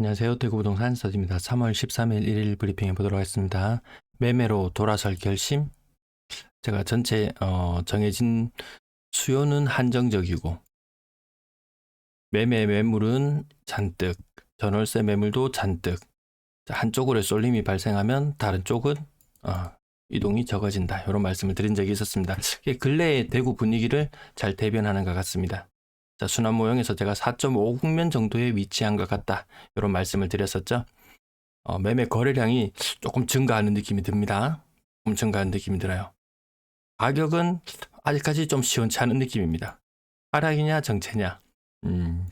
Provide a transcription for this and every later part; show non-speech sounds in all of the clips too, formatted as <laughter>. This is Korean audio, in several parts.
안녕하세요. 대구부동산 서지입니다. 3월 13일 1일 브리핑해 보도록 하겠습니다. 매매로 돌아설 결심. 제가 전체 어, 정해진 수요는 한정적이고 매매 매물은 잔뜩, 전월세 매물도 잔뜩. 자, 한쪽으로 쏠림이 발생하면 다른 쪽은 어, 이동이 적어진다. 이런 말씀을 드린 적이 있었습니다. 근래의 대구 분위기를 잘 대변하는 것 같습니다. 자, 순환 모형에서 제가 4.5국면 정도에 위치한 것 같다. 이런 말씀을 드렸었죠. 어, 매매 거래량이 조금 증가하는 느낌이 듭니다. 조금 증가하는 느낌이 들어요. 가격은 아직까지 좀 시원치 않은 느낌입니다. 하락이냐 정체냐. 음,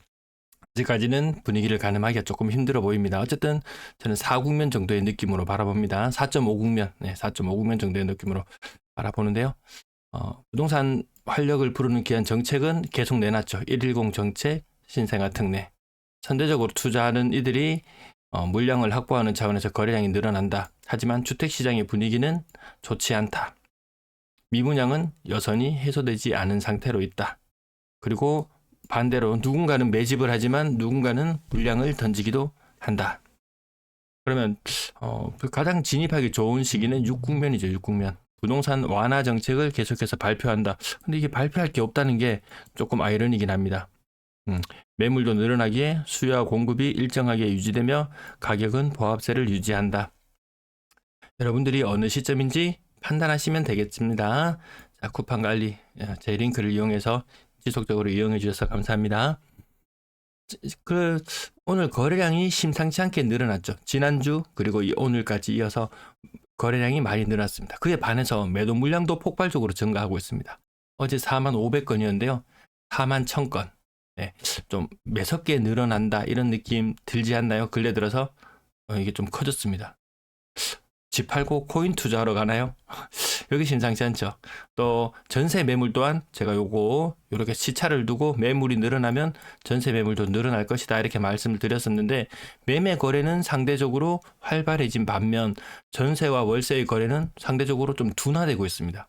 아직까지는 분위기를 가늠하기가 조금 힘들어 보입니다. 어쨌든 저는 4국면 정도의 느낌으로 바라봅니다. 4.5국면, 네, 4.5국면 정도의 느낌으로 바라보는데요. 어, 부동산 활력을 부르는 귀한 정책은 계속 내놨죠. 110 정책, 신생아 특례. 선제적으로 투자하는 이들이 어, 물량을 확보하는 차원에서 거래량이 늘어난다. 하지만 주택시장의 분위기는 좋지 않다. 미분양은 여전히 해소되지 않은 상태로 있다. 그리고 반대로 누군가는 매집을 하지만 누군가는 물량을 던지기도 한다. 그러면 어, 그 가장 진입하기 좋은 시기는 6국면이죠. 6국면. 부동산 완화 정책을 계속해서 발표한다. 근데 이게 발표할 게 없다는 게 조금 아이러니긴 합니다. 음, 매물도 늘어나기에 수요와 공급이 일정하게 유지되며 가격은 보합세를 유지한다. 여러분들이 어느 시점인지 판단하시면 되겠습니다. 자, 쿠팡 관리 제 링크를 이용해서 지속적으로 이용해 주셔서 감사합니다. 그 오늘 거래량이 심상치 않게 늘어났죠. 지난주 그리고 오늘까지 이어서 거래량이 많이 늘었습니다. 그에 반해서 매도 물량도 폭발적으로 증가하고 있습니다. 어제 4만 500건이었는데요. 4만 1000건. 네, 좀 매섭게 늘어난다 이런 느낌 들지 않나요? 근래 들어서 어, 이게 좀 커졌습니다. 집 팔고 코인 투자하러 가나요? <laughs> 여기 심상치 않죠. 또 전세 매물 또한 제가 요거 이렇게 시차를 두고 매물이 늘어나면 전세 매물도 늘어날 것이다 이렇게 말씀을 드렸었는데 매매 거래는 상대적으로 활발해진 반면 전세와 월세의 거래는 상대적으로 좀 둔화되고 있습니다.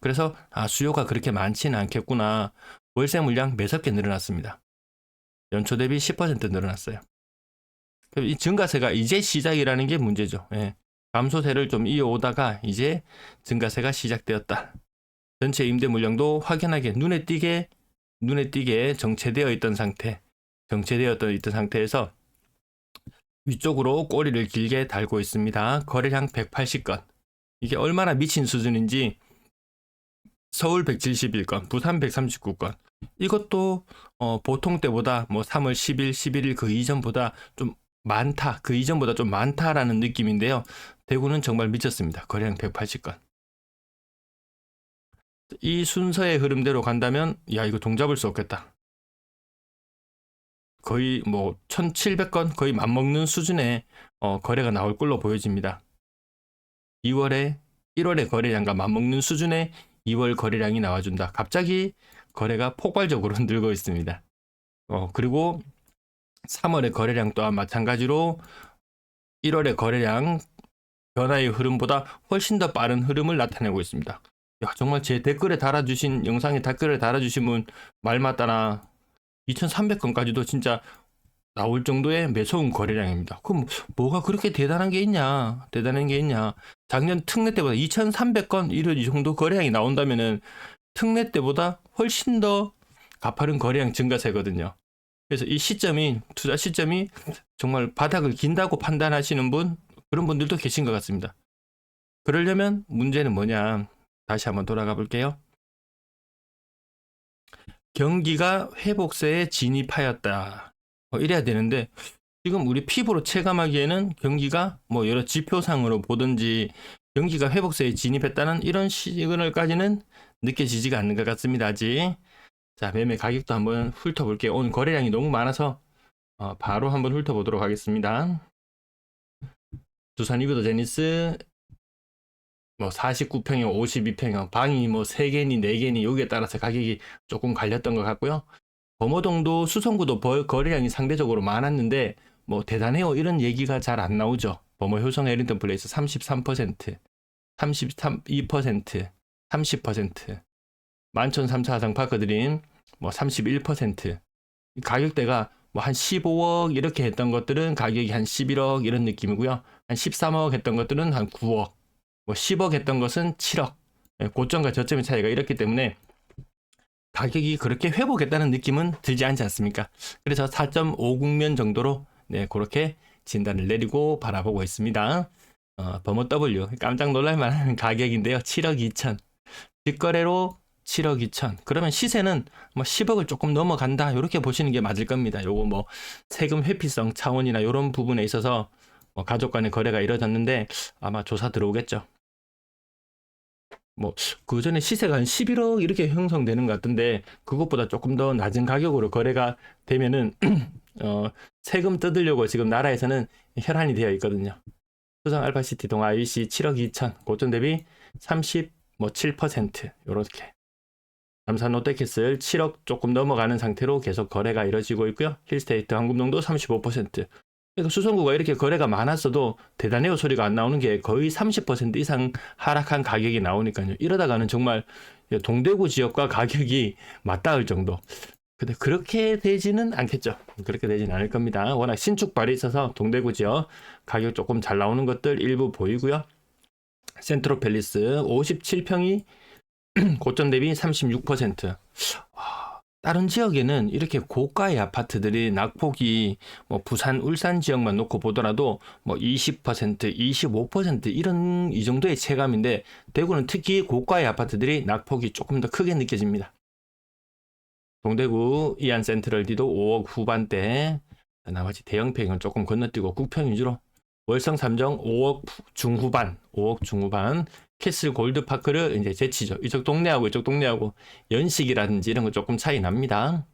그래서 아 수요가 그렇게 많지는 않겠구나. 월세 물량 매섭게 늘어났습니다. 연초 대비 10% 늘어났어요. 이 증가세가 이제 시작이라는 게 문제죠. 예. 감소세를 좀 이어오다가 이제 증가세가 시작되었다. 전체 임대 물량도 확연하게 눈에 띄게 눈에 띄게 정체되어 있던 상태, 정체되어 있던 상태에서 위쪽으로 꼬리를 길게 달고 있습니다. 거래량 180건. 이게 얼마나 미친 수준인지 서울 171건, 부산 139건. 이것도 어, 보통 때보다 뭐 3월 10일, 11일 그 이전보다 좀 많다. 그 이전보다 좀 많다라는 느낌인데요. 대구는 정말 미쳤습니다. 거래량 180건. 이 순서의 흐름대로 간다면 야 이거 동잡을 수 없겠다. 거의 뭐 1700건 거의 맞먹는 수준의 어, 거래가 나올 걸로 보여집니다. 2월에 1월의 거래량과 맞먹는 수준의 2월 거래량이 나와준다. 갑자기 거래가 폭발적으로 <laughs> 늘고 있습니다. 어, 그리고 3월의 거래량 또한 마찬가지로 1월의 거래량 변화의 흐름보다 훨씬 더 빠른 흐름을 나타내고 있습니다. 야, 정말 제 댓글에 달아주신 영상에 댓글에 달아주신 분말 맞다나 2,300건까지도 진짜 나올 정도의 매서운 거래량입니다. 그럼 뭐가 그렇게 대단한 게 있냐? 대단한 게 있냐? 작년 특례 때보다 2,300건 이런 이 정도 거래량이 나온다면은 특례 때보다 훨씬 더 가파른 거래량 증가세거든요. 그래서 이 시점이 투자 시점이 정말 바닥을 긴다고 판단하시는 분 그런 분들도 계신 것 같습니다. 그러려면 문제는 뭐냐? 다시 한번 돌아가 볼게요. 경기가 회복세에 진입하였다. 어, 이래야 되는데 지금 우리 피부로 체감하기에는 경기가 뭐 여러 지표상으로 보든지 경기가 회복세에 진입했다는 이런 시그널까지는 느껴지지가 않는 것 같습니다. 아직. 자, 매매 가격도 한번 훑어볼게요. 오늘 거래량이 너무 많아서 어, 바로 한번 훑어보도록 하겠습니다. 두산 이브더 제니스 뭐 49평형, 52평형, 방이 뭐 3개니 4개니 여기에 따라서 가격이 조금 갈렸던 것 같고요. 범어동도 수성구도 버- 거래량이 상대적으로 많았는데 뭐 대단해요 이런 얘기가 잘 안 나오죠. 범어 효성 에린턴 플레이스 33%, 32%, 30%, 만천 3차 하상 파크드림 뭐 31%. 이 가격대가 뭐 한 15억 이렇게 했던 것들은 가격이 한 11억 이런 느낌이고요. 한 13억 했던 것들은 한 9억, 뭐 10억 했던 것은 7억. 예, 고점과 저점의 차이가 이렇기 때문에 가격이 그렇게 회복했다는 느낌은 들지 않지 않습니까? 그래서 4.5국면 정도로 네, 그렇게 진단을 내리고 바라보고 있습니다. 어, 버머 W 깜짝 놀랄 만한 <laughs> 가격인데요. 7억 2천. 뒷거래로 7억 2천. 그러면 시세는 뭐 10억을 조금 넘어간다. 이렇게 보시는 게 맞을 겁니다. 요거 뭐 세금 회피성 차원이나 이런 부분에 있어서 뭐 가족 간의 거래가 이루어졌는데 아마 조사 들어오겠죠. 뭐 그 전에 시세가 한 11억 이렇게 형성되는 것 같은데 그것보다 조금 더 낮은 가격으로 거래가 되면은 <clears throat> 어, 세금 뜯으려고 지금 나라에서는 혈안이 되어 있거든요. 수성 알파시티 동아 IC 7억 2천 고점 대비 30뭐7% 요렇게 남산 롯데캐슬 7억 조금 넘어가는 상태로 계속 거래가 이뤄지고 있고요. 힐스테이트 황금동도 35%. 그러니까 수성구가 이렇게 거래가 많았어도 대단해요 소리가 안 나오는 게 거의 30% 이상 하락한 가격이 나오니까요. 이러다가는 정말 동대구 지역과 가격이 맞닿을 정도. 근데 그렇게 되지는 않겠죠. 그렇게 되지는 않을 겁니다. 워낙 신축발이 있어서 동대구 지역 가격 조금 잘 나오는 것들 일부 보이고요. 센트로 팰리스 57평이 <clears throat> 고점 대비 36%. 와, 다른 지역에는 이렇게 고가의 아파트들이 낙폭이 뭐 부산, 울산 지역만 놓고 보더라도 뭐 20%, 25% 이런 이 정도의 체감인데 대구는 특히 고가의 아파트들이 낙폭이 조금 더 크게 느껴집니다. 동대구 이안 센트럴디도 5억 후반대 나머지 대형평은 조금 건너뛰고 국평 위주로 월성 삼정 5억 중후반 5억 중후반 캐슬 골드파크를 이제 제치죠 이쪽 동네하고 이쪽 동네하고 연식이라든지 이런 거 조금 차이 납니다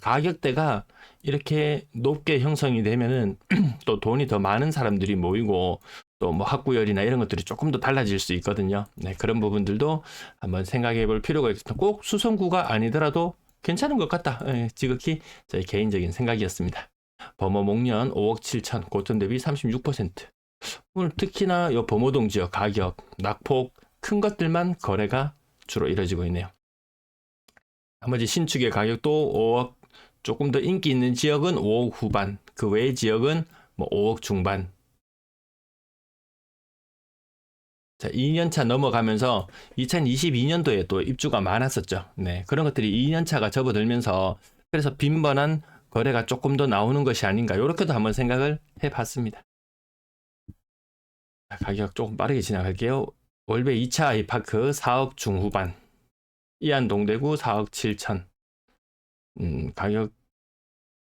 가격대가 이렇게 높게 형성이 되면은 <clears throat> 또 돈이 더 많은 사람들이 모이고 또 뭐 학구열이나 이런 것들이 조금 더 달라질 수 있거든요. 네, 그런 부분들도 한번 생각해 볼 필요가 있습니다. 꼭 수성구가 아니더라도 괜찮은 것 같다. 예, 지극히 저희 개인적인 생각이었습니다. 범어 목련 5억 7천, 고점 대비 36%. 오늘 특히나 요 범어동 지역 가격, 낙폭 큰 것들만 거래가 주로 이루어지고 있네요. 나머지 신축의 가격도 5억 조금 더 인기 있는 지역은 5억 후반, 그 외의 지역은 뭐 5억 중반. 자, 2년차 넘어가면서 2022년도에 또 입주가 많았었죠. 네, 그런 것들이 2년차가 접어들면서 그래서 빈번한 거래가 조금 더 나오는 것이 아닌가 이렇게도 한번 생각을 해봤습니다. 자, 가격 조금 빠르게 지나갈게요. 월배 2차 아이파크 4억 중후반, 이안 동대구 4억 7천. 음, 가격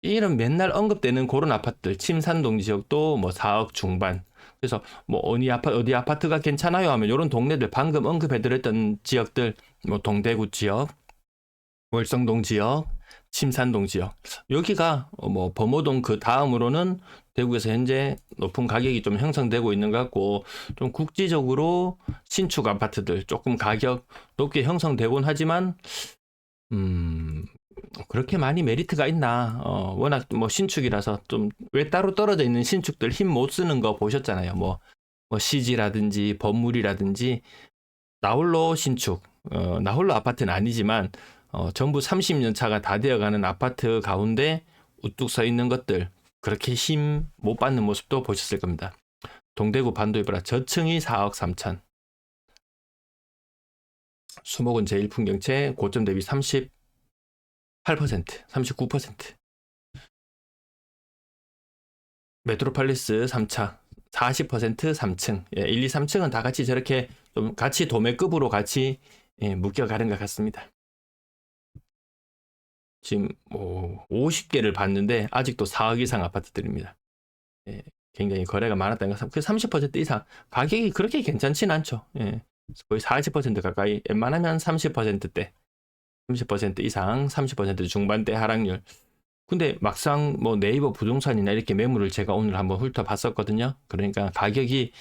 이런 맨날 언급되는 그런 아파트들 침산동 지역도 뭐 4억 중반 그래서 뭐 어디 아파 어디 아파트가 괜찮아요 하면 이런 동네들 방금 언급해드렸던 지역들 뭐 동대구 지역 월성동 지역 침산동 지역 여기가 뭐 범어동 그 다음으로는 대구에서 현재 높은 가격이 좀 형성되고 있는 것 같고 좀 국지적으로 신축 아파트들 조금 가격 높게 형성되곤 하지만 음 그렇게 많이 메리트가 있나? 어, 워낙 뭐 신축이라서 좀 왜 따로 떨어져 있는 신축들 힘 못 쓰는 거 보셨잖아요. 뭐, 뭐 CG라든지 건물이라든지 나홀로 신축, 어, 나홀로 아파트는 아니지만 어, 전부 30년 차가 다 되어가는 아파트 가운데 우뚝 서 있는 것들 그렇게 힘 못 받는 모습도 보셨을 겁니다. 동대구 반도이브라 저층이 4억 3천. 수목은 제1풍경채 고점 대비 30 8%, 39%. 메트로폴리스 3차 40% 3층. 예, 1, 2, 3층은 다 같이 저렇게 좀 같이 도매급으로 같이 예, 묶여가는 것 같습니다. 지금 뭐 50개를 봤는데 아직도 4억 이상 아파트들입니다. 예, 굉장히 거래가 많았다는 것. 그30% 이상 가격이 그렇게 괜찮진 않죠. 예, 거의 40% 가까이 웬만하면 30%대 30% 이상, 30% 중반대 하락률. 근데 막상 뭐 네이버 부동산이나 이렇게 매물을 제가 오늘 한번 훑어봤었거든요. 그러니까 가격이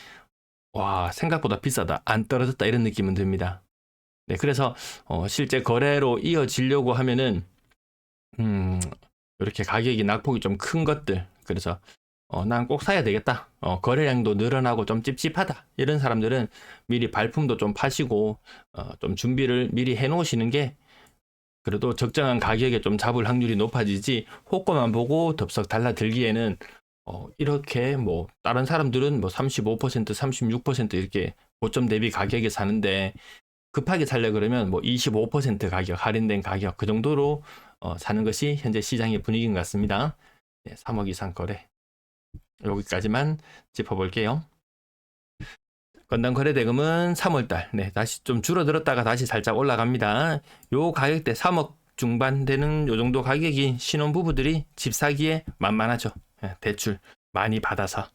와 생각보다 비싸다, 안 떨어졌다 이런 느낌은 듭니다. 네, 그래서 어, 실제 거래로 이어지려고 하면은 음, 이렇게 가격이 낙폭이 좀 큰 것들, 그래서 어, 난 꼭 사야 되겠다. 어, 거래량도 늘어나고 좀 찝찝하다. 이런 사람들은 미리 발품도 좀 파시고 어, 좀 준비를 미리 해놓으시는 게 그래도 적정한 가격에 좀 잡을 확률이 높아지지 호가만 보고 덥석 달라들기에는 어, 이렇게 뭐 다른 사람들은 뭐 35%, 36% 이렇게 고점 대비 가격에 사는데 급하게 살려 그러면 뭐 25% 가격 할인된 가격 그 정도로 어, 사는 것이 현재 시장의 분위기인 것 같습니다. 네, 3억 이상 거래 여기까지만 짚어볼게요. 건당 거래 대금은 3월달 네 다시 좀 줄어들었다가 다시 살짝 올라갑니다. 요 가격대 3억 중반 되는 요 정도 가격이 신혼부부들이 집 사기에 만만하죠. 예, 대출 많이 받아서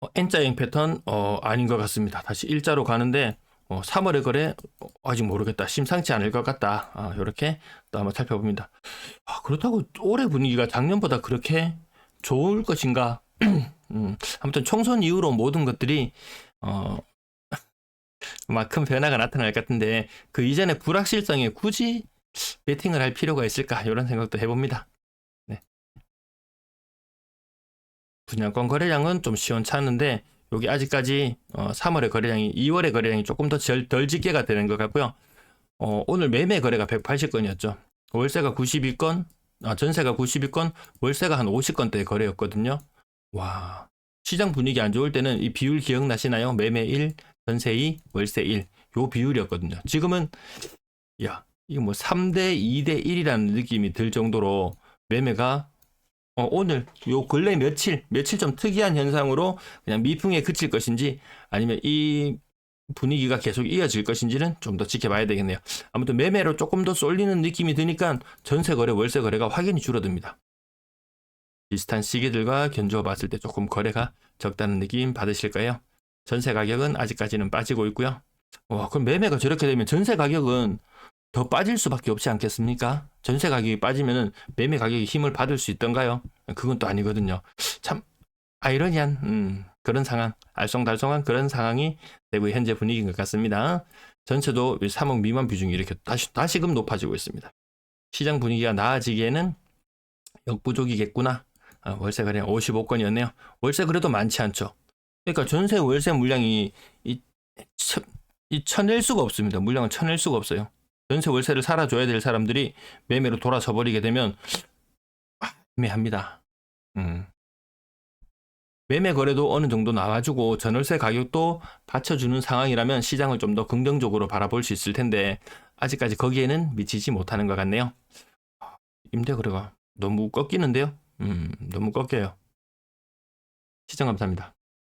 어, N자형 패턴 어, 아닌 것 같습니다. 다시 일자로 가는데 어, 3월의 거래 어, 아직 모르겠다. 심상치 않을 것 같다. 아, 이렇게 또 한번 살펴봅니다. 아, 그렇다고 올해 분위기가 작년보다 그렇게 좋을 것인가? <clears throat> 음, 아무튼 총선 이후로 모든 것들이 어, <laughs> 막 큰 변화가 나타날 것 같은데 그 이전에 불확실성에 굳이 베팅을 할 필요가 있을까? 이런 생각도 해봅니다. 네. 분양권 거래량은 좀 시원찮은데 여기 아직까지 어, 3월의 거래량이 2월의 거래량이 조금 더덜 집계가 되는 것 같고요. 어, 오늘 매매 거래가 180건이었죠. 월세가 92건, 아, 전세가 92건, 월세가 한 50건대 거래였거든요. 와, 시장 분위기 안 좋을 때는 이 비율 기억나시나요? 매매 1, 전세 2, 월세 1. 요 비율이었거든요. 지금은 야, 이거 뭐 3대 2대 1이라는 느낌이 들 정도로 매매가 어, 오늘 요 근래 며칠 며칠 좀 특이한 현상으로 그냥 미풍에 그칠 것인지 아니면 이 분위기가 계속 이어질 것인지는 좀 더 지켜봐야 되겠네요. 아무튼 매매로 조금 더 쏠리는 느낌이 드니까 전세 거래, 월세 거래가 확연히 줄어듭니다. 비슷한 시기들과 견주어 봤을 때 조금 거래가 적다는 느낌 받으실 거예요. 전세 가격은 아직까지는 빠지고 있고요. 와, 그럼 매매가 저렇게 되면 전세 가격은 더 빠질 수밖에 없지 않겠습니까? 전세 가격이 빠지면은 매매 가격이 힘을 받을 수 있던가요? 그건 또 아니거든요. 참 아이러니한 음, 그런 상황, 알쏭달쏭한 그런 상황이 대구의 현재 분위기인 것 같습니다. 전체도 3억 미만 비중이 이렇게 다시 다시금 높아지고 있습니다. 시장 분위기가 나아지기에는 역부족이겠구나. 아, 월세 거래 55건이었네요. 월세 그래도 많지 않죠. 그러니까 전세 월세 물량이 이, 쳐, 이 쳐낼 수가 없습니다. 물량을 쳐낼 수가 없어요. 전세 월세를 살아줘야 될 사람들이 매매로 돌아서 버리게 되면 아, 애매합니다. 음. 매매 거래도 어느 정도 나와주고 전월세 가격도 받쳐주는 상황이라면 시장을 좀 더 긍정적으로 바라볼 수 있을 텐데 아직까지 거기에는 미치지 못하는 것 같네요. 임대 거래가 너무 꺾이는데요. 음, 너무 꺾여요. 시청 감사합니다.